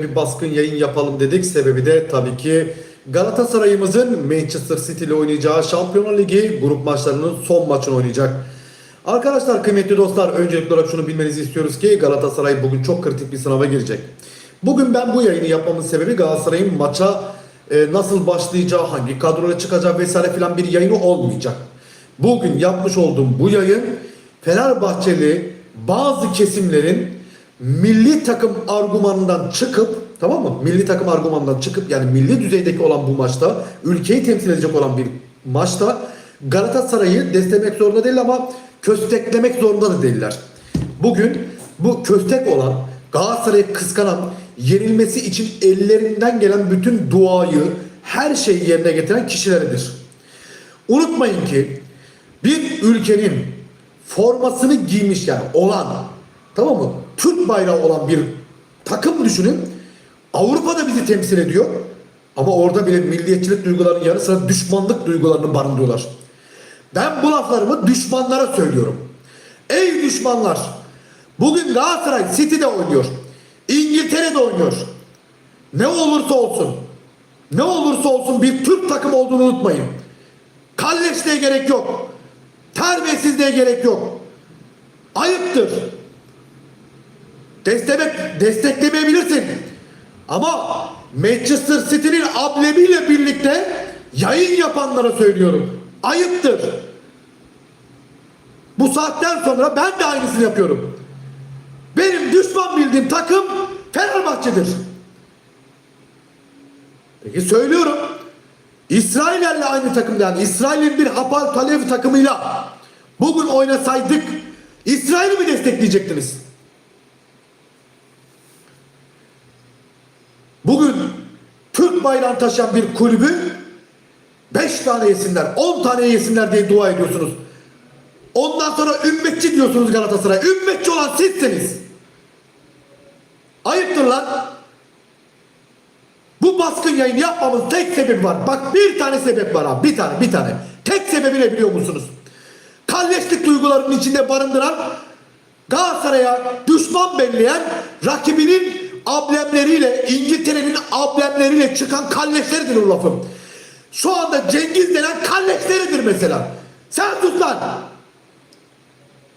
bir baskın yayın yapalım dedik. Sebebi de tabii ki Galatasaray'ımızın Manchester City ile oynayacağı Şampiyonlar Ligi grup maçlarının son maçını oynayacak. Arkadaşlar kıymetli dostlar öncelikli olarak şunu bilmenizi istiyoruz ki Galatasaray bugün çok kritik bir sınava girecek. Bugün ben bu yayını yapmamın sebebi Galatasaray'ın maça e, nasıl başlayacağı, hangi kadroyla çıkacağı vesaire filan bir yayını olmayacak. Bugün yapmış olduğum bu yayın Fenerbahçeli bazı kesimlerin milli takım argümanından çıkıp tamam mı? Milli takım argümanından çıkıp yani milli düzeydeki olan bu maçta ülkeyi temsil edecek olan bir maçta Galatasaray'ı desteklemek zorunda değil ama kösteklemek zorunda da değiller. Bugün bu köstek olan Galatasaray'ı kıskanan yenilmesi için ellerinden gelen bütün duayı her şeyi yerine getiren kişileridir. Unutmayın ki bir ülkenin formasını giymiş yani olan tamam mı? Türk bayrağı olan bir takım düşünün. Avrupa'da bizi temsil ediyor. Ama orada bile milliyetçilik duygularının yanı sıra düşmanlık duygularını barındırıyorlar. Ben bu laflarımı düşmanlara söylüyorum. Ey düşmanlar! Bugün Galatasaray City'de oynuyor. İngiltere'de oynuyor. Ne olursa olsun. Ne olursa olsun bir Türk takım olduğunu unutmayın. Kalleşliğe gerek yok. Terbiyesizliğe gerek yok. Ayıptır. Desteklemek, desteklemeyebilirsin. Ama Manchester City'nin ablemiyle birlikte yayın yapanlara söylüyorum. Ayıptır. Bu saatten sonra ben de aynısını yapıyorum. Benim düşman bildiğim takım Fenerbahçe'dir. Peki söylüyorum. İsrail'lerle aynı takımda yani İsrail'in bir Hapal Talev takımıyla bugün oynasaydık İsrail'i mi destekleyecektiniz? Bugün Türk bayrağını taşıyan bir kulübü 5 tane yesinler, 10 tane yesinler diye dua ediyorsunuz. Ondan sonra ümmetçi diyorsunuz Galatasaray. Ümmetçi olan sizsiniz. Ayıptır lan. Bu baskın yayın yapmamın tek sebebi var. Bak bir tane sebep var abi. Bir tane, bir tane. Tek sebebi ne biliyor musunuz? Kalleşlik duygularının içinde barındıran Galatasaray'a düşman belleyen rakibinin ablemleriyle İngiltere'nin ablemleriyle çıkan kalleşleridir o lafım. Şu anda Cengiz denen kalleşleridir mesela. Sen sus lan.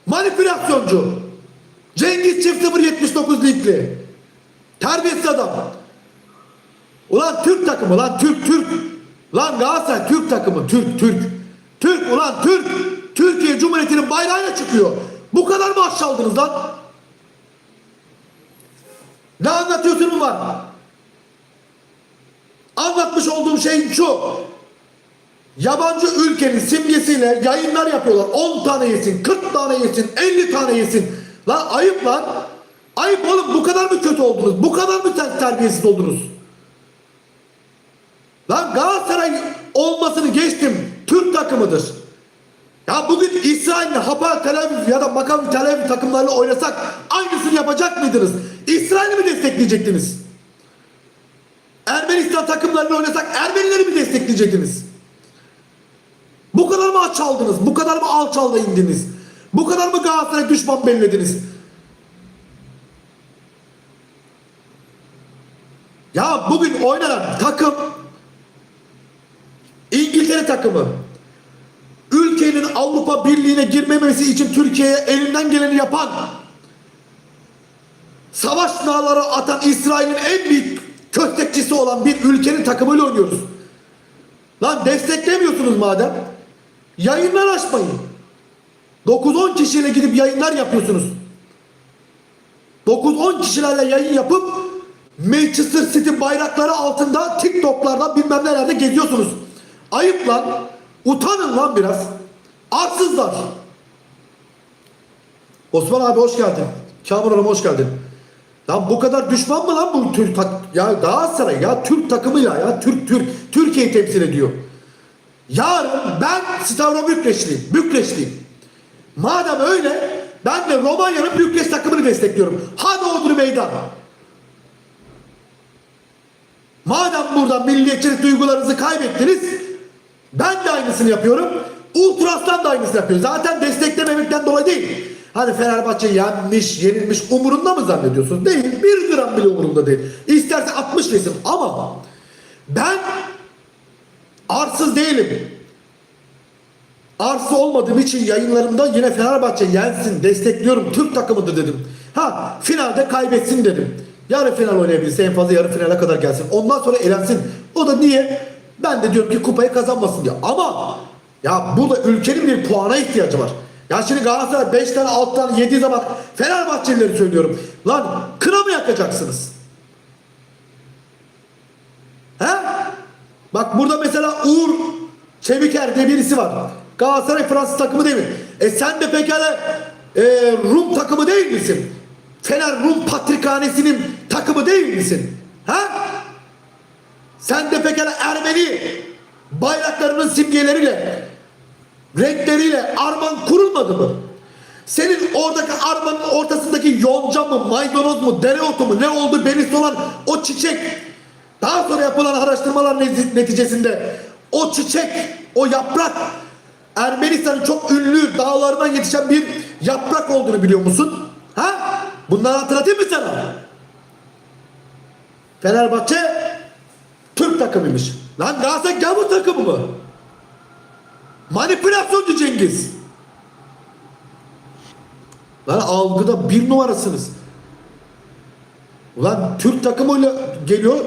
Manipülasyoncu. Cengiz çift 079 ligli. Terbiyesiz adam. Ulan Türk takımı lan Türk Türk. Lan Galatasaray Türk takımı Türk Türk. Türk ulan Türk. Türkiye Cumhuriyeti'nin bayrağıyla çıkıyor. Bu kadar mı aşağıladınız lan? Ne anlatıyorsun var? Anlatmış olduğum şey şu. Yabancı ülkenin simgesiyle yayınlar yapıyorlar. 10 tane yesin, 40 tane yesin, 50 tane yesin. Lan ayıp lan. Ayıp oğlum bu kadar mı kötü oldunuz? Bu kadar mı ter- terbiyesiz oldunuz? Lan Galatasaray olmasını geçtim. Türk takımıdır. Ya bugün İsrail'le Hapa Tel Aviv ya da Maccabi Tel Aviv takımlarıyla oynasak aynısını yapacak mıydınız? İsrail'i mi destekleyecektiniz? Ermenistan takımlarıyla oynasak Ermenileri mi destekleyecektiniz? Bu kadar mı alçaldınız? Bu kadar mı alçalda indiniz? Bu kadar mı Galatasaray düşman bellediniz? Ya bugün oynanan takım İngiltere takımı ülkenin Avrupa Birliği'ne girmemesi için Türkiye'ye elinden geleni yapan savaş nağları atan İsrail'in en büyük köstekçisi olan bir ülkenin takımıyla oynuyoruz. Lan desteklemiyorsunuz madem. Yayınlar açmayın. 9-10 kişiyle gidip yayınlar yapıyorsunuz. 9-10 kişilerle yayın yapıp Manchester City bayrakları altında TikTok'larda bilmem nelerde geziyorsunuz. Ayıp lan. Utanın lan biraz. Arsızlar. Osman abi hoş geldin. Kamil Hanım hoş geldin. Lan bu kadar düşman mı lan bu Türk tak ya Galatasaray ya Türk takımıyla ya Türk Türk Türkiye'yi temsil ediyor. Yarın ben Stavro Bükreşliyim. Bükreşliyim. Madem öyle ben de Romanya'nın Bükreş takımını destekliyorum. Hadi Odri meydan. Madem burada milliyetçilik duygularınızı kaybettiniz ben de aynısını yapıyorum. Ultras'tan da aynısını yapıyor. Zaten desteklememekten dolayı değil. Hani Fenerbahçe yenmiş, yenilmiş umurunda mı zannediyorsunuz? Değil. Bir gram bile umurunda değil. İsterse 60 yesin ama ben arsız değilim. Arsı olmadığım için yayınlarımda yine Fenerbahçe yensin, destekliyorum, Türk takımıdır dedim. Ha finalde kaybetsin dedim. Yarı final oynayabilirse en fazla yarı finale kadar gelsin. Ondan sonra elensin. O da niye? Ben de diyorum ki kupayı kazanmasın diye. Ama ya burada ülkenin bir puana ihtiyacı var. Ya şimdi Galatasaray 5 tane 6 tane 7 zaman Fenerbahçelileri söylüyorum. Lan kına mı yakacaksınız? He? Bak burada mesela Uğur Çeviker diye birisi var. Galatasaray Fransız takımı değil mi? E sen de pekala e, Rum takımı değil misin? Fener Rum Patrikhanesi'nin takımı değil misin? Sen de pekala Ermeni bayraklarının simgeleriyle, renkleriyle arman kurulmadı mı? Senin oradaki armanın ortasındaki yonca mı, maydanoz mu, dereotu mu ne oldu belirsiz olan o çiçek daha sonra yapılan araştırmalar neti- neticesinde o çiçek, o yaprak Ermenistan'ın çok ünlü dağlarından yetişen bir yaprak olduğunu biliyor musun? Ha? Bunları hatırlatayım mı sana? Fenerbahçe Türk takımıymış. Lan Galatasaray gavur takımı mı? Manipülasyoncu Cengiz. Lan algıda bir numarasınız. Ulan Türk takımıyla geliyor.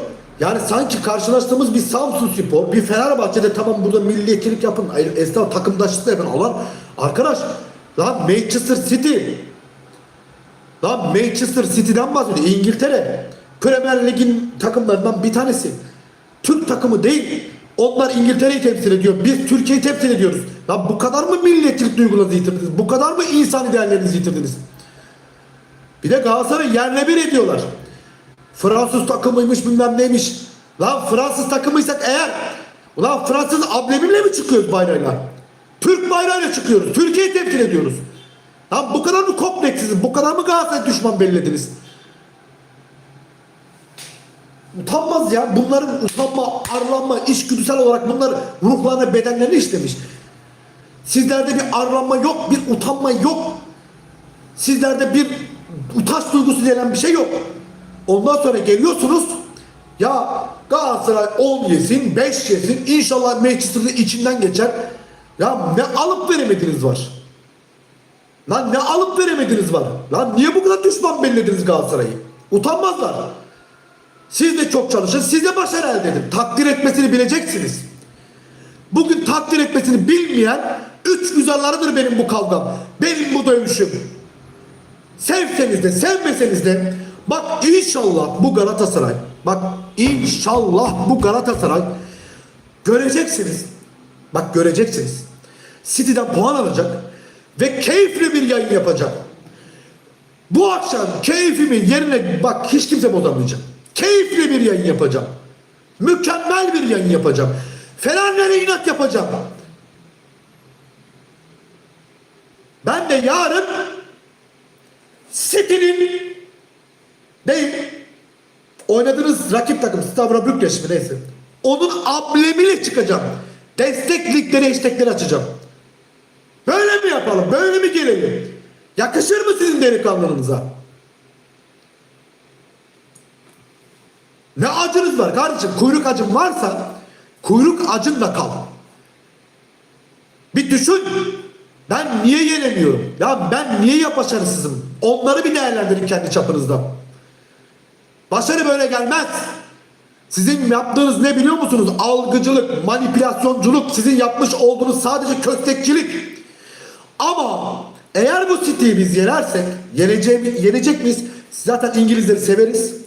Yani sanki karşılaştığımız bir Samsun Spor, bir Fenerbahçe'de tamam burada milliyetçilik yapın, esnaf takımdaşlık da yapın. Alan arkadaş lan Manchester City lan Manchester City'den bahsediyor. İngiltere. Premier Lig'in takımlarından bir tanesi. Türk takımı değil. Onlar İngiltere'yi temsil ediyor. Biz Türkiye'yi temsil ediyoruz. Lan bu kadar mı milliyetçilik duygularınızı yitirdiniz? Bu kadar mı insan değerlerinizi yitirdiniz? Bir de Galatasaray yerle bir ediyorlar. Fransız takımıymış bilmem neymiş. Lan Fransız takımıysak eğer Ulan Fransız amblemimle mi çıkıyoruz bayrağıyla? Türk bayrağıyla çıkıyoruz. Türkiye'yi temsil ediyoruz. Lan bu kadar mı kompleksiniz? Bu kadar mı Galatasaray düşman bellediniz? Utanmaz ya. Bunların utanma, arlanma, içgüdüsel olarak bunlar ruhlarına, bedenlerine işlemiş. Sizlerde bir arlanma yok, bir utanma yok. Sizlerde bir utanç duygusu denen bir şey yok. Ondan sonra geliyorsunuz ya Galatasaray 10 yesin, 5 yesin, inşallah Manchester'da içinden geçer. Ya ne alıp veremediniz var. Lan ne alıp veremediniz var. Lan niye bu kadar düşman bellediniz Galatasaray'ı? Utanmazlar. Siz de çok çalışın, siz de başarı elde edin. Takdir etmesini bileceksiniz. Bugün takdir etmesini bilmeyen üç güzellarıdır benim bu kavgam. Benim bu dövüşüm. Sevseniz de sevmeseniz de bak inşallah bu Galatasaray bak inşallah bu Galatasaray göreceksiniz. Bak göreceksiniz. City'den puan alacak ve keyifli bir yayın yapacak. Bu akşam keyfimi yerine bak hiç kimse bozamayacak. Keyifli bir yayın yapacağım. Mükemmel bir yayın yapacağım. Fenerlere inat yapacağım. Ben de yarın City'nin değil oynadığınız rakip takım Stavro Bükreş mi neyse. Onun amblemiyle çıkacağım. Destek ligleri hashtagleri açacağım. Böyle mi yapalım? Böyle mi gelelim? Yakışır mı sizin delikanlılığınıza? Ne acınız var kardeşim? Kuyruk acın varsa kuyruk acınla kal. Bir düşün. Ben niye yenemiyorum? Ya ben niye ya başarısızım? Onları bir değerlendirin kendi çapınızda. Başarı böyle gelmez. Sizin yaptığınız ne biliyor musunuz? Algıcılık, manipülasyonculuk, sizin yapmış olduğunuz sadece köstekçilik. Ama eğer bu City'yi biz yenersek, yeneceğimi, yenecek miyiz? Zaten İngilizleri severiz.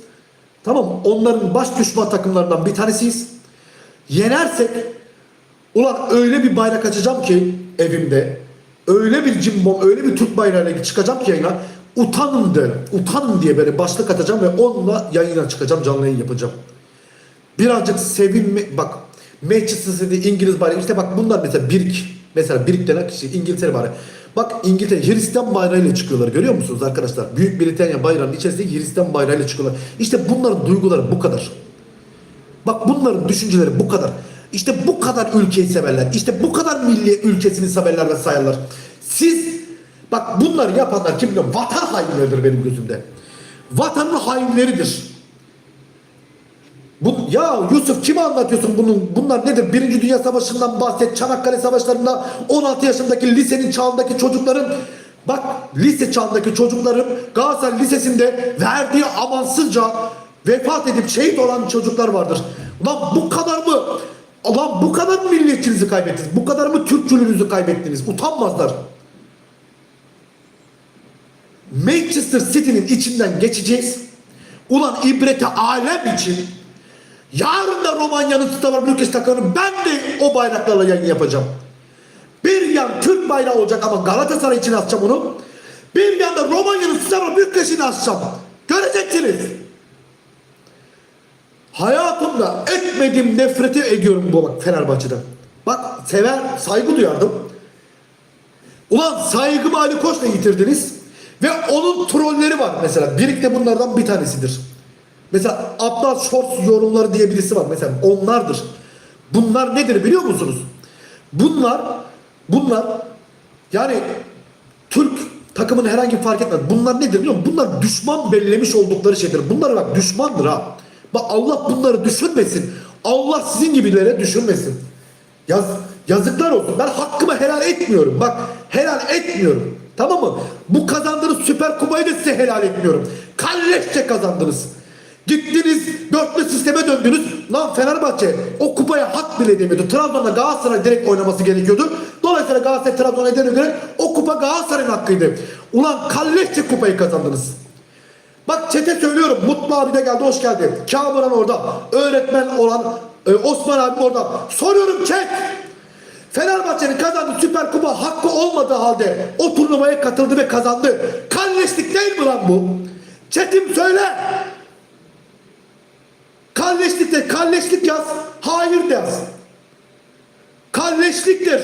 Tamam onların baş düşman takımlarından bir tanesiyiz. Yenersek ulan öyle bir bayrak açacağım ki evimde öyle bir cimbom öyle bir Türk bayrağıyla çıkacağım ki yayına utanın de utanın diye böyle başlık atacağım ve onunla yayına çıkacağım canlı yayın yapacağım. Birazcık sevinme bak Manchester City İngiliz bayrağı işte bak bunlar mesela birik mesela birik denen kişi İngiltere bayrağı. Bak İngiltere Hristiyan bayrağıyla çıkıyorlar görüyor musunuz arkadaşlar? Büyük Britanya bayrağının içerisinde Hristiyan bayrağıyla çıkıyorlar. İşte bunların duyguları bu kadar. Bak bunların düşünceleri bu kadar. İşte bu kadar ülkeyi severler. İşte bu kadar milli ülkesini severler ve sayarlar. Siz Bak bunları yapanlar kim biliyor? Vatan hainleridir benim gözümde. Vatanın hainleridir. Bu, ya Yusuf kime anlatıyorsun bunun? Bunlar nedir? Birinci Dünya Savaşı'ndan bahset. Çanakkale Savaşları'nda 16 yaşındaki lisenin çağındaki çocukların bak lise çağındaki çocukların Galatasaray Lisesi'nde verdiği amansızca vefat edip şehit olan çocuklar vardır. Ulan bu kadar mı? Ulan bu kadar mı milliyetçinizi kaybettiniz? Bu kadar mı Türkçülüğünüzü kaybettiniz? Utanmazlar. Manchester City'nin içinden geçeceğiz. Ulan ibrete alem için yarın da Romanya'nın Steaua Bükreş takımını ben de o bayraklarla yayın yapacağım. Bir yan Türk bayrağı olacak ama Galatasaray için asacağım onu. Bir yanda Romanya'nın Steaua Bükreş'ini asacağım. Göreceksiniz. Hayatımda etmediğim nefreti ediyorum bu bak Fenerbahçe'den. Bak sever, saygı duyardım. Ulan saygımı Ali Koç'la yitirdiniz. Ve onun trolleri var mesela. Birlikte bunlardan bir tanesidir. Mesela Aptal Shorts yorumları diye birisi var. Mesela onlardır. Bunlar nedir biliyor musunuz? Bunlar bunlar yani Türk takımını herhangi bir fark etmez. Bunlar nedir biliyor musun? Bunlar düşman bellemiş oldukları şeydir. Bunlar bak düşmandır ha. Bak Allah bunları düşünmesin. Allah sizin gibilere düşünmesin. Yaz, yazıklar olsun. Ben hakkımı helal etmiyorum. Bak helal etmiyorum. Tamam mı? Bu kazandığınız süper kupayı da size helal etmiyorum. Kalleşçe kazandınız. Gittiniz dörtlü sisteme döndünüz. Lan Fenerbahçe o kupaya hak bile demiyordu. Trabzon'da Galatasaray direkt oynaması gerekiyordu. Dolayısıyla Galatasaray Trabzon'a göre o kupa Galatasaray'ın hakkıydı. Ulan kalleşçe kupayı kazandınız. Bak çete söylüyorum. Mutlu abi de geldi. Hoş geldi. Kamuran orada. Öğretmen olan e, Osman abi orada. Soruyorum çek. Fenerbahçe'nin kazandığı Süper Kupa hakkı olmadığı halde o turnuvaya katıldı ve kazandı. Kalleşlik değil mi lan bu? Çetim söyle. Kalleşlik de kalleşlik yaz. Hayır de yaz. Kalleşliktir.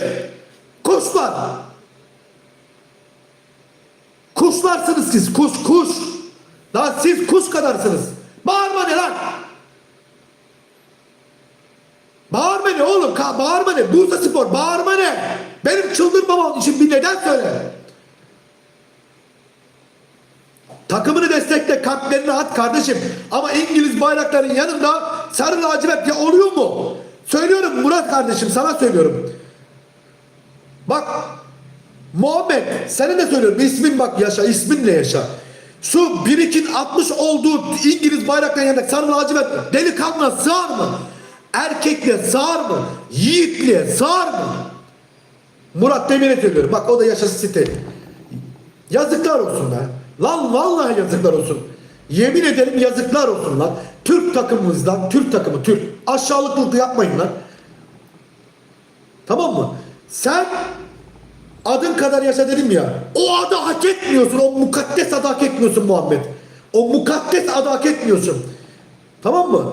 Kuşlar. Kuşlarsınız siz. Kuş kuş. Lan siz kuş kadarsınız. Bağırma ne lan? Bağırma ne oğlum? Ka bağırma ne? Bursa Spor bağırma ne? Benim çıldırmamam için bir neden söyle. Takımını destekle, kalplerini at kardeşim. Ama İngiliz bayrakların yanında sarı lacivert ya oluyor mu? Söylüyorum Murat kardeşim sana söylüyorum. Bak Muhammed sana de söylüyorum ismin bak yaşa isminle yaşa. Şu birikin atmış olduğu İngiliz bayrakların yanında sarı lacivert delikanlı sığar mı? Erkekliğe sığar mı? Yiğitliğe sığar mı? Murat Demir'e söylüyorum. Bak o da yaşasın site. Yazıklar olsun be. Lan vallahi yazıklar olsun. Yemin ederim yazıklar olsun lan. Türk takımımızdan, Türk takımı Türk. Aşağılıklık yapmayın lan. Tamam mı? Sen adın kadar yaşa dedim ya. O adı hak etmiyorsun. O mukaddes adı hak etmiyorsun Muhammed. O mukaddes adı hak etmiyorsun. Tamam mı?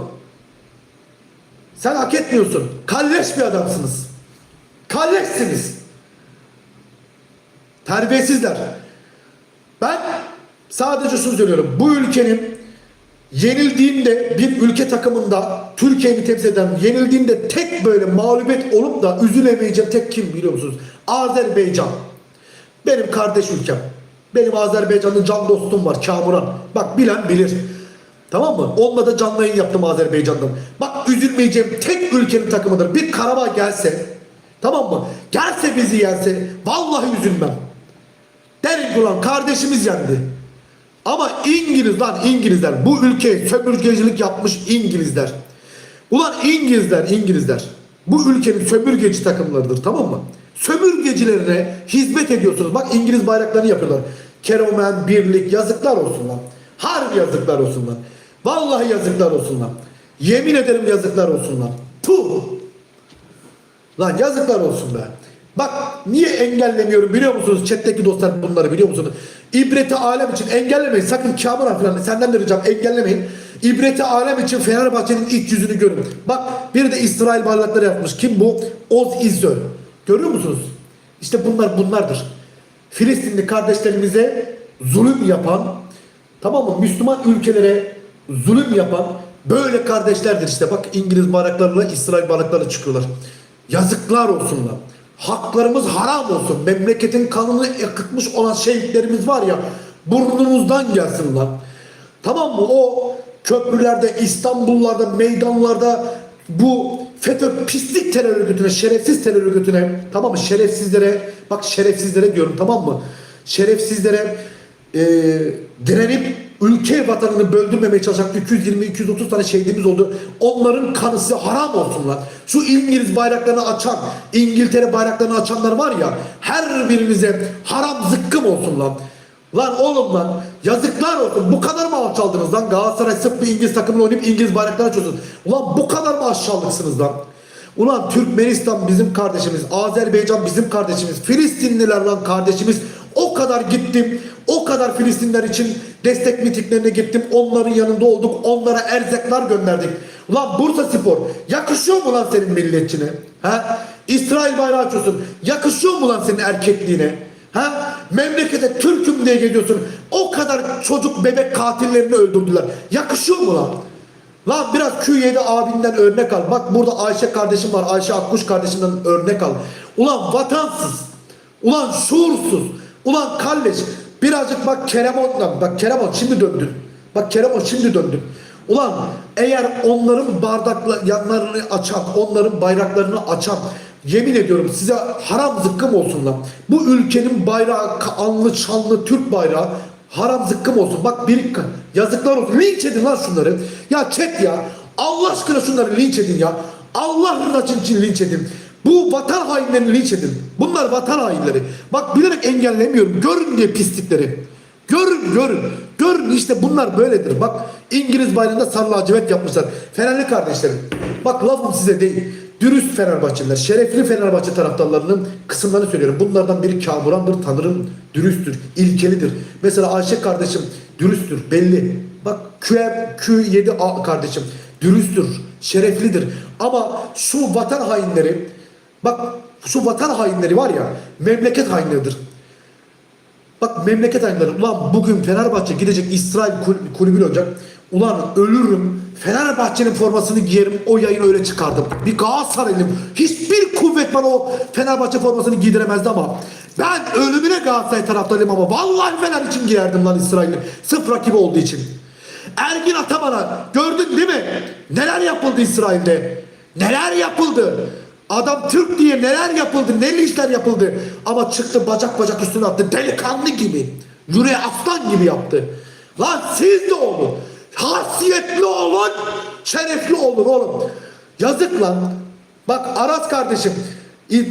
Sen hak etmiyorsun. Kalleş bir adamsınız. Kalleşsiniz. Terbiyesizler. Ben sadece şunu söylüyorum. Bu ülkenin yenildiğinde bir ülke takımında Türkiye'yi temsil eden yenildiğinde tek böyle mağlubiyet olup da üzülemeyeceğim tek kim biliyor musunuz? Azerbaycan. Benim kardeş ülkem. Benim Azerbaycan'da can dostum var Kamuran. Bak bilen bilir. Tamam mı? Onunla da canlı yayın yaptım Azerbaycan'dan. Bak üzülmeyeceğim tek ülkenin takımıdır. Bir Karabağ gelse tamam mı? Gelse bizi yense vallahi üzülmem. Derim ulan kardeşimiz yendi. Ama İngiliz lan İngilizler bu ülkeye sömürgecilik yapmış İngilizler. Ulan İngilizler İngilizler bu ülkenin sömürgeci takımlarıdır tamam mı? Sömürgecilerine hizmet ediyorsunuz. Bak İngiliz bayraklarını yapıyorlar. Keromen, birlik yazıklar olsun lan. Harbi yazıklar olsun lan. Vallahi yazıklar olsun lan. Yemin ederim yazıklar olsun lan. Puh. Lan yazıklar olsun be. Bak niye engellemiyorum biliyor musunuz? Chat'teki dostlar bunları biliyor musunuz? İbreti alem için engellemeyin. Sakın Kamuran falan senden de ricam engellemeyin. İbreti alem için Fenerbahçe'nin iç yüzünü görün. Bak bir de İsrail bayrakları yapmış. Kim bu? Oz İzzö. Görüyor musunuz? İşte bunlar bunlardır. Filistinli kardeşlerimize zulüm yapan, tamam mı? Müslüman ülkelere zulüm yapan böyle kardeşlerdir işte. Bak İngiliz bayraklarıyla İsrail bayrakları çıkıyorlar. Yazıklar olsun lan. Haklarımız haram olsun. Memleketin kanını yakıtmış olan şehitlerimiz var ya burnumuzdan gelsin lan. Tamam mı? O köprülerde, İstanbullarda, meydanlarda bu FETÖ pislik terör örgütüne, şerefsiz terör örgütüne, tamam mı? Şerefsizlere, bak şerefsizlere diyorum tamam mı? Şerefsizlere e, direnip ülke vatanını böldürmemeye çalışan 220-230 tane şehidimiz oldu. Onların kanı size haram olsun lan. Şu İngiliz bayraklarını açan, İngiltere bayraklarını açanlar var ya, her birinize haram zıkkım olsun lan. Lan oğlum lan yazıklar olsun bu kadar mı alçaldınız lan Galatasaray sırf bir İngiliz takımını oynayıp İngiliz bayrakları açıyorsunuz. Ulan bu kadar mı aşağılıksınız lan? Ulan Türkmenistan bizim kardeşimiz, Azerbaycan bizim kardeşimiz, Filistinliler lan kardeşimiz. O kadar gittim, o kadar Filistinler için destek mitinglerine gittim. Onların yanında olduk, onlara erzaklar gönderdik. Ulan Bursa Spor yakışıyor mu lan senin milletçine? Ha? İsrail bayrağı açıyorsun. Yakışıyor mu lan senin erkekliğine? Ha? Memlekete Türk'üm diye geliyorsun. O kadar çocuk bebek katillerini öldürdüler. Yakışıyor mu lan? Lan biraz Q7 abinden örnek al. Bak burada Ayşe kardeşim var. Ayşe Akkuş kardeşimden örnek al. Ulan vatansız. Ulan şuursuz. Ulan kalleş. Birazcık bak Keremon. Bak Keremon şimdi döndün. Bak Keremon şimdi döndün. Ulan eğer onların bardakla yanlarını açan, onların bayraklarını açan yemin ediyorum size haram zıkkım olsun lan. Bu ülkenin bayrağı anlı şanlı Türk bayrağı haram zıkkım olsun. Bak bir yazıklar olsun. Linç edin lan şunları. Ya çek ya. Allah aşkına şunları linç edin ya. Allah rızası için linç edin. Bu vatan hainlerini linç edin. Bunlar vatan hainleri. Bak bilerek engellemiyorum. Görün diye pislikleri. Görün görün. Görün işte bunlar böyledir. Bak İngiliz bayrağında sarı lacivert yapmışlar. Fenerli kardeşlerim. Bak lafım size değil. Dürüst Fenerbahçeliler, şerefli Fenerbahçe taraftarlarının kısımlarını söylüyorum. Bunlardan biri kamurandır, tanırım, dürüsttür, ilkelidir. Mesela Ayşe kardeşim dürüsttür, belli. Bak QM, Q7 kardeşim dürüsttür, şereflidir. Ama şu vatan hainleri, bak şu vatan hainleri var ya, memleket hainleridir. Bak memleket hainleri. Ulan bugün Fenerbahçe gidecek İsrail kul- kulübüyle olacak. Ulan ölürüm. Fenerbahçe'nin formasını giyerim. O yayını öyle çıkardım. Bir Galatasaraylıyım. Hiçbir kuvvet bana o Fenerbahçe formasını giydiremezdi ama ben ölümüne Galatasaray taraftarıyım ama vallahi Fener için giyerdim lan İsrail'i. Sırf rakibi olduğu için. Ergin Ataman'a gördün değil mi? Neler yapıldı İsrail'de? Neler yapıldı? Adam Türk diye neler yapıldı, ne işler yapıldı. Ama çıktı bacak bacak üstüne attı. Delikanlı gibi. Yüreği aslan gibi yaptı. Lan siz de olun. Hasiyetli olun. Şerefli olun oğlum. Yazık lan. Bak Aras kardeşim.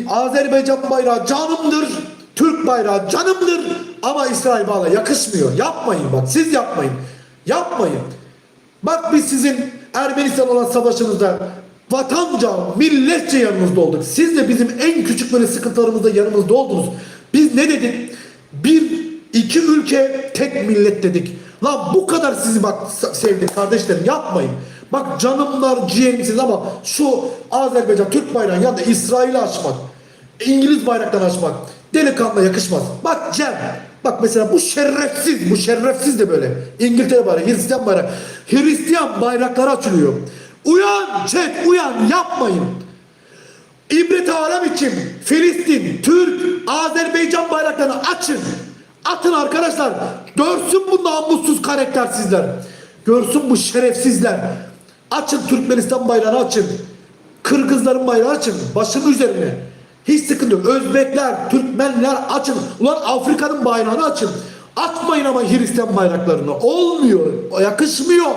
Azerbaycan bayrağı canımdır. Türk bayrağı canımdır. Ama İsrail bağla yakışmıyor. Yapmayın bak. Siz yapmayın. Yapmayın. Bak biz sizin Ermenistan olan savaşınızda vatanca, milletçe yanınızda olduk. Siz de bizim en küçük böyle sıkıntılarımızda yanımızda oldunuz. Biz ne dedik? Bir, iki ülke, tek millet dedik. Lan bu kadar sizi bak sevdik kardeşlerim yapmayın. Bak canımlar ciğerimsiniz ama şu Azerbaycan Türk bayrağını ya da İsrail'i açmak, İngiliz bayraklarını açmak delikanlı yakışmaz. Bak Cem, bak mesela bu şerefsiz, bu şerefsiz de böyle. İngiltere bayrağı, Hristiyan bayrağı. Hristiyan bayrakları açılıyor. Uyan chat uyan yapmayın. İbret alem için Filistin, Türk, Azerbaycan bayraklarını açın. Atın arkadaşlar. Görsün bu namussuz karaktersizler. Görsün bu şerefsizler. Açın Türkmenistan bayrağını açın. Kırgızların bayrağı açın. Başının üzerine. Hiç sıkıntı yok. Özbekler, Türkmenler açın. Ulan Afrika'nın bayrağını açın. Atmayın ama Hristiyan bayraklarını. Olmuyor. Yakışmıyor.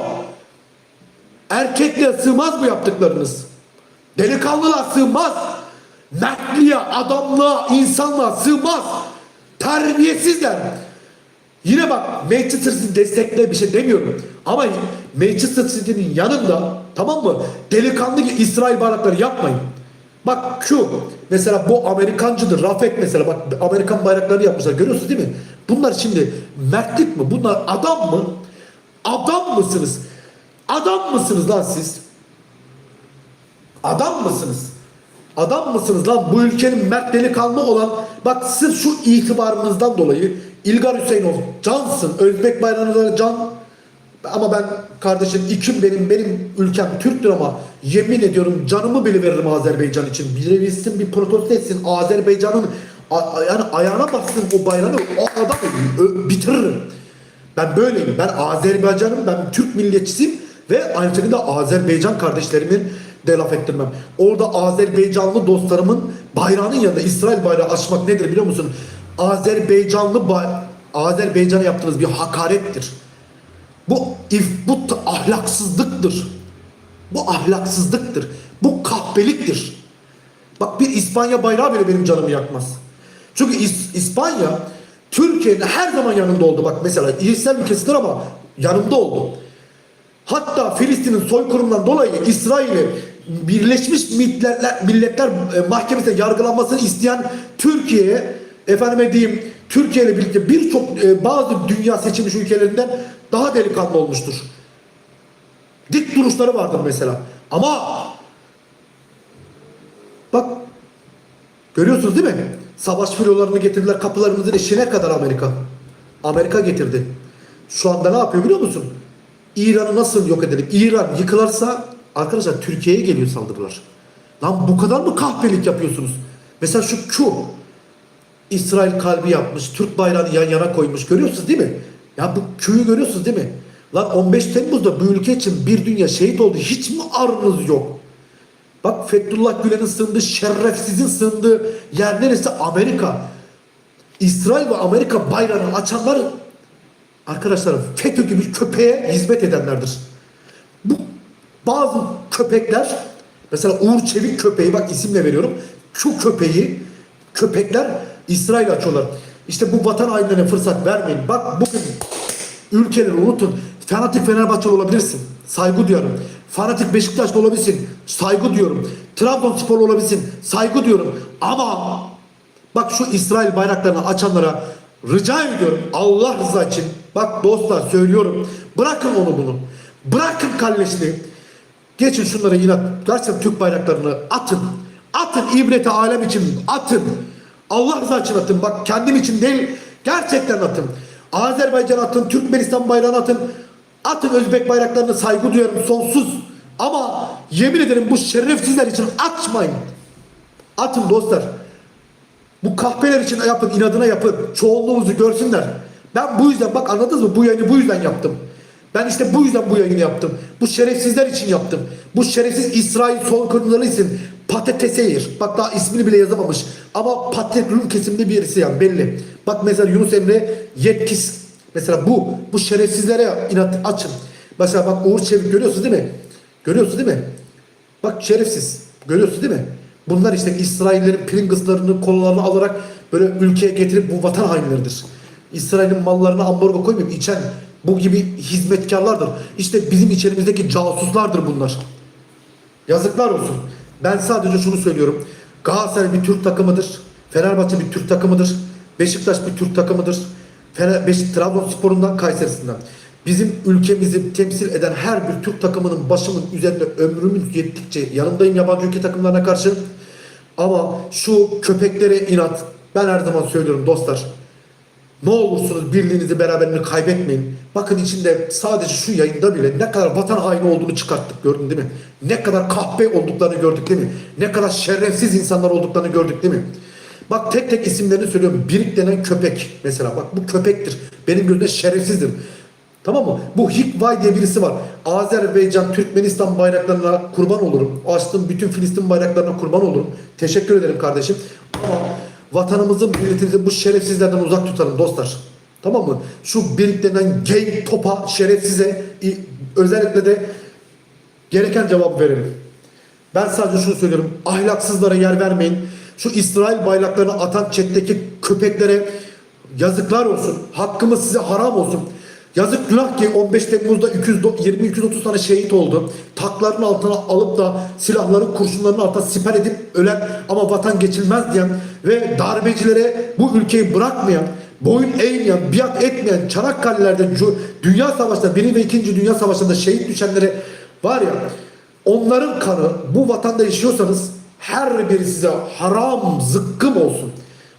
Erkekliğe sığmaz bu yaptıklarınız. Delikanlılığa sığmaz. Mertliğe, adamlığa, insanlığa sığmaz. Terbiyesizler. Yine bak Manchester City destekle bir şey demiyorum. Ama Manchester City'nin yanında tamam mı? Delikanlı gibi İsrail bayrakları yapmayın. Bak şu mesela bu Amerikancıdır. Rafet mesela bak Amerikan bayrakları yapmışlar. Görüyorsunuz değil mi? Bunlar şimdi mertlik mi? Bunlar adam mı? Adam mısınız? Adam mısınız lan siz? Adam mısınız? Adam mısınız lan bu ülkenin mert delikanlı olan bak sırf şu itibarınızdan dolayı İlgar Hüseyinov cansın Özbek bayrağına can Ama ben kardeşim ikim benim benim ülkem Türktür ama yemin ediyorum canımı bile veririm Azerbaycan için. Bilebilsin bir protesto etsin Azerbaycan'ın yani ayağına bassın o bayrağını o adamı bitiririm. Ben böyleyim. Ben Azerbaycan'ım. Ben Türk milliyetçisiyim ve aynı şekilde Azerbaycan kardeşlerimin de laf ettirmem. Orada Azerbaycanlı dostlarımın bayrağının yanında İsrail bayrağı açmak nedir biliyor musun? Azerbaycanlı bay Azerbaycan'a yaptığınız bir hakarettir. Bu if bu ahlaksızlıktır. Bu ahlaksızlıktır. Bu kahpeliktir. Bak bir İspanya bayrağı bile benim canımı yakmaz. Çünkü İs- İspanya Türkiye'nin her zaman yanında oldu. Bak mesela İslam ülkesidir ama yanında oldu. Hatta Filistin'in soykırımından dolayı İsrail'i Birleşmiş Milletler, Milletler e, Mahkemesi'nde yargılanmasını isteyen Türkiye'ye efendime diyeyim Türkiye ile birlikte birçok e, bazı dünya seçilmiş ülkelerinden daha delikanlı olmuştur. Dik duruşları vardır mesela. Ama bak görüyorsunuz değil mi? Savaş filolarını getirdiler kapılarımızın eşiğine kadar Amerika. Amerika getirdi. Şu anda ne yapıyor biliyor musun? İran'ı nasıl yok edelim? İran yıkılırsa arkadaşlar Türkiye'ye geliyor saldırılar. Lan bu kadar mı kahpelik yapıyorsunuz? Mesela şu Q. İsrail kalbi yapmış. Türk bayrağını yan yana koymuş. Görüyorsunuz değil mi? Ya bu Q'yu görüyorsunuz değil mi? Lan 15 Temmuz'da bu ülke için bir dünya şehit oldu. Hiç mi arınız yok? Bak Fethullah Gülen'in sığındığı, şerefsizin sığındığı yer neresi? Amerika. İsrail ve Amerika bayrağını açanlar arkadaşlar FETÖ gibi köpeğe hizmet edenlerdir. Bu bazı köpekler mesela Uğur Çevik köpeği bak isimle veriyorum. Şu köpeği köpekler İsrail açıyorlar. İşte bu vatan hainlerine fırsat vermeyin. Bak bugün ülkeleri unutun. Fanatik Fenerbahçe olabilirsin. Saygı duyuyorum. Fanatik Beşiktaşlı olabilirsin. Saygı duyuyorum. Trabzonspor olabilirsin. Saygı duyuyorum. Ama bak şu İsrail bayraklarını açanlara rica ediyorum Allah rızası için. Bak dostlar söylüyorum. Bırakın onu bunu. Bırakın kalleşliği. Geçin şunları inat. Gerçekten Türk bayraklarını atın. Atın ibreti alem için atın. Allah rızası için atın. Bak kendim için değil gerçekten atın. Azerbaycan atın, Türkmenistan bayrağını atın. Atın Özbek bayraklarına saygı duyuyorum sonsuz. Ama yemin ederim bu şerefsizler için açmayın. Atın dostlar. Bu kahpeler için yapın, inadına yapın. Çoğunluğumuzu görsünler. Ben bu yüzden bak anladınız mı? Bu yayını bu yüzden yaptım. Ben işte bu yüzden bu yayını yaptım. Bu şerefsizler için yaptım. Bu şerefsiz İsrail soykırımları için Patateseyir. Bak daha ismini bile yazamamış. Ama patates Rum kesiminde birisi yani belli. Bak mesela Yunus Emre Yetkis. Mesela bu. Bu şerefsizlere inat açın. Mesela bak Uğur Çevik görüyorsunuz değil mi? Görüyorsunuz değil mi? Bak şerefsiz. Görüyorsunuz değil mi? Bunlar işte İsraillerin Pringles'larını kollarını alarak böyle ülkeye getirip bu vatan hainleridir. İsrail'in mallarına ambargo koymayıp içen bu gibi hizmetkarlardır. İşte bizim içerimizdeki casuslardır bunlar. Yazıklar olsun. Ben sadece şunu söylüyorum. Galatasaray bir Türk takımıdır. Fenerbahçe bir Türk takımıdır. Beşiktaş bir Türk takımıdır. Fener, Beş, Trabzonspor'undan Kayseri'sinden. Bizim ülkemizi temsil eden her bir Türk takımının başımın üzerinde ömrümüz yettikçe yanındayım yabancı ülke takımlarına karşı. Ama şu köpeklere inat. Ben her zaman söylüyorum dostlar. Ne olursunuz birliğinizi beraberliğini kaybetmeyin. Bakın içinde sadece şu yayında bile ne kadar vatan haini olduğunu çıkarttık gördün değil mi? Ne kadar kahpe olduklarını gördük değil mi? Ne kadar şerefsiz insanlar olduklarını gördük değil mi? Bak tek tek isimlerini söylüyorum. Birik denen köpek mesela. Bak bu köpektir. Benim gözümde şerefsizdir. Tamam mı? Bu Hikvay diye birisi var. Azerbaycan, Türkmenistan bayraklarına kurban olurum. Açtığım bütün Filistin bayraklarına kurban olurum. Teşekkür ederim kardeşim. Ama vatanımızın, milletimizin bu şerefsizlerden uzak tutalım dostlar. Tamam mı? Şu biriklenen gay topa, şerefsize özellikle de gereken cevap verelim. Ben sadece şunu söylüyorum. Ahlaksızlara yer vermeyin. Şu İsrail bayraklarını atan chat'teki köpeklere yazıklar olsun. Hakkımız size haram olsun. Yazık günah ki 15 Temmuz'da 220-230 tane şehit oldu. Takların altına alıp da silahların kurşunlarının altına siper edip ölen ama vatan geçilmez diyen ve darbecilere bu ülkeyi bırakmayan, boyun eğmeyen, biat etmeyen Çanakkale'lerde Dünya Savaşı'nda 1. ve 2. Dünya Savaşı'nda şehit düşenlere var ya onların kanı bu vatanda yaşıyorsanız her biri size haram zıkkım olsun.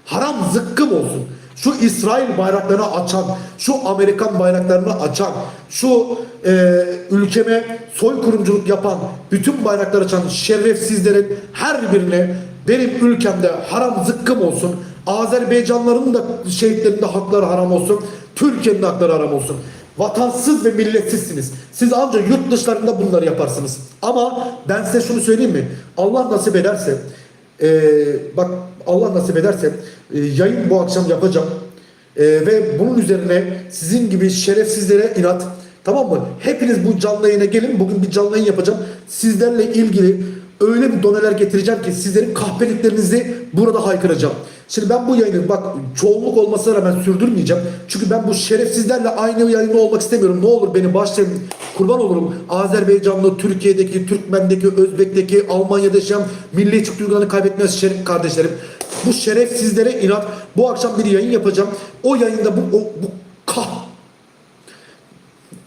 Haram zıkkım olsun. Şu İsrail bayraklarını açan, şu Amerikan bayraklarını açan, şu e, ülkeme soykırımcılık yapan, bütün bayrakları açan şerefsizlerin her birine benim ülkemde haram zıkkım olsun. Azerbaycanların da şehitlerin de hakları haram olsun. Türkiye'nin de hakları haram olsun. Vatansız ve milletsizsiniz. Siz ancak yurt dışlarında bunları yaparsınız. Ama ben size şunu söyleyeyim mi? Allah nasip ederse e, bak Allah nasip ederse e, yayın bu akşam yapacağım. E, ve bunun üzerine sizin gibi şerefsizlere inat tamam mı? Hepiniz bu canlı yayına gelin. Bugün bir canlı yayın yapacağım. Sizlerle ilgili öyle bir doneler getireceğim ki sizlerin kahpeliklerinizi burada haykıracağım. Şimdi ben bu yayını bak çoğunluk olmasına rağmen sürdürmeyeceğim. Çünkü ben bu şerefsizlerle aynı yayında olmak istemiyorum. Ne olur beni başlayın kurban olurum. Azerbaycanlı, Türkiye'deki, Türkmen'deki, Özbek'teki, Almanya'da yaşayan milliyetçi duygularını kaybetmez şeref kardeşlerim. Bu şerefsizlere inat. Bu akşam bir yayın yapacağım. O yayında bu, o, bu kah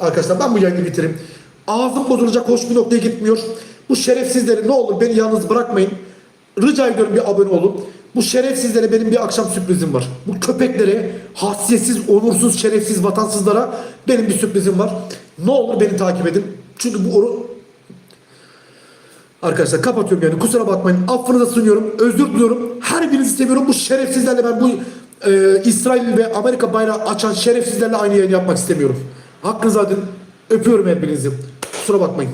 Arkadaşlar ben bu yayını bitireyim. Ağzım bozulacak hoş bir noktaya gitmiyor. Bu şerefsizleri ne olur beni yalnız bırakmayın. Rica ediyorum bir abone olun. Bu şerefsizlere benim bir akşam sürprizim var. Bu köpeklere, hasiyetsiz, onursuz, şerefsiz vatansızlara benim bir sürprizim var. Ne olur beni takip edin. Çünkü bu onu... Arkadaşlar kapatıyorum yani kusura bakmayın. Affınıza sunuyorum. Özür diliyorum. Her birinizi seviyorum. Bu şerefsizlerle ben bu e, İsrail ve Amerika bayrağı açan şerefsizlerle aynı yayın yapmak istemiyorum. Hakkınızı adın. Öpüyorum hepinizi. Kusura bakmayın.